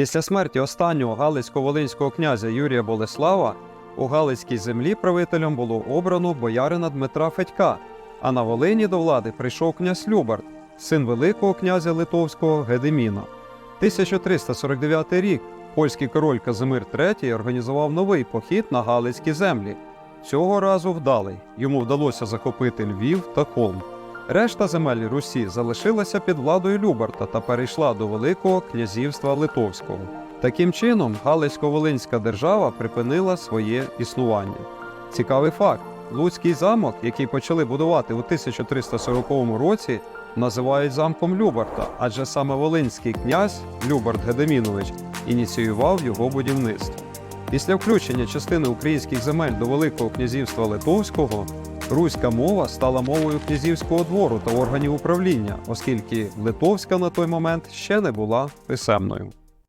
Після смерті останнього галицько-волинського князя Юрія Болеслава у Галицькій землі правителем було обрано боярина Дмитра Федька, а на Волині до влади прийшов князь Любард, син Великого князя Литовського Гедеміна. 1349 рік польський король Казимир III організував новий похід на Галицькі землі. Цього разу вдалий. Йому вдалося захопити Львів та Холм. Решта земель Русі залишилася під владою Любарта та перейшла до Великого князівства Литовського. Таким чином, Галицько-Волинська держава припинила своє існування. Цікавий факт: Луцький замок, який почали будувати у 1340 році, називають замком Любарта, адже саме Волинський князь Любарт Гедемінович ініціював його будівництво. Після включення частини українських земель до Великого князівства Литовського руська мова стала мовою князівського двору та органів управління, оскільки литовська на той момент ще не була писемною.